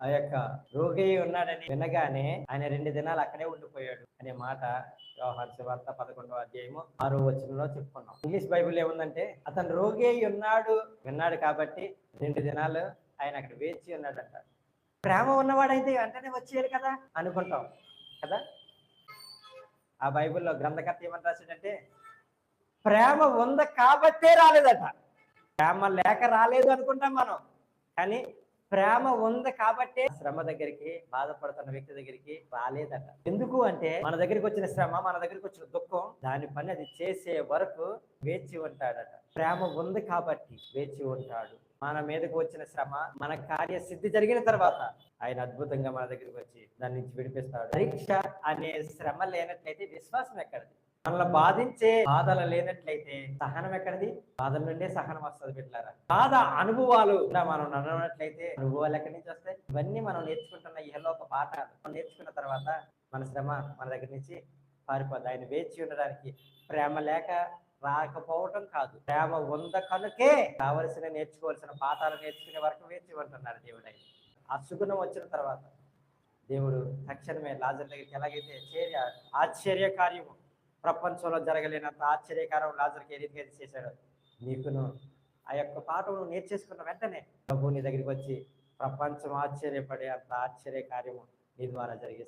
ఆ యొక్క రోగి ఉన్నాడని వినగానే ఆయన రెండు దినాలు అక్కడే ఉండిపోయాడు అనే మాట వ్యవహార వార్త పదకొండవ అధ్యాయము ఆరో వచనంలో చెప్పుకున్నాం. ఇంగ్లీష్ బైబిల్ ఏముందంటే అతను రోగి ఉన్నాడు విన్నాడు కాబట్టి రెండు దినాలు ఆయన అక్కడ వేచి ఉన్నాడంట. ప్రేమ ఉన్నవాడైతే వెంటనే వచ్చేయాలి కదా? అనుకుంటాం కదా? ఆ బైబిల్లో గ్రంథకర్త ఏమని రాశాడంటే ప్రేమ ఉంది కాబట్టే రాలేదట. ప్రేమ లేక రాలేదు అనుకుంటాం మనం. కానీ ప్రేమ ఉంది కాబట్టి శ్రమ దగ్గరికి బాధపడుతున్న వ్యక్తి దగ్గరికి రాలేదట. ఎందుకు అంటే మన దగ్గరికి వచ్చిన శ్రమ మన దగ్గరికి వచ్చిన దుఃఖం దాని పని అది చేసే వరకు వేచి ఉంటాడట. ప్రేమ ఉంది కాబట్టి వేచి ఉంటాడు. మన మీదకు వచ్చిన శ్రమ మన కార్య సిద్ధి జరిగిన తర్వాత ఆయన అద్భుతంగా మన దగ్గరికి వచ్చి దాని నుంచి విడిపిస్తాడు. పరీక్ష అనే శ్రమ లేనట్లయితే విశ్వాసం ఎక్కడది? మనల్ని బాధించే బాధలు లేనట్లయితే సహనం ఎక్కడిది? బాధల నుండే సహనం వస్తుంది బిడ్డారా బాధ అనుభవాలు మనం నడవనట్లయితే అనుభవాలు ఎక్కడి నుంచి వస్తాయి? ఇవన్నీ మనం నేర్చుకుంటున్న ఇహలోక పాఠాలు నేర్చుకున్న తర్వాత మన శ్రమ మన దగ్గర నుంచి పారిపోద్ది. ఆయన వేచి ఉండడానికి ప్రేమ లేక రాకపోవటం కాదు. ప్రేమ ఉంద కనుకే కావలసిన నేర్చుకోవాల్సిన పాఠాలు నేర్చుకునే వరకు వేచి ఉంటున్నారు దేవుడు ఆయన. ఆ సుగుణం వచ్చిన తర్వాత దేవుడు తక్షణమే లాజర్ దగ్గరికి ఎలాగైతే చేరి ఆశ్చర్య కార్యము ప్రపంచంలో జరగలేనంత ఆశ్చర్యకరం లాజర్కి ఏ రీతిగా చేశాడు. నీకును ఆ యొక్క పాఠం నువ్వు నేర్చేసుకున్న వెంటనే ప్రభు నీ దగ్గరికి వచ్చి ప్రపంచం ఆశ్చర్యపడే అంత ఆశ్చర్య కార్యము నీ ద్వారా జరిగేది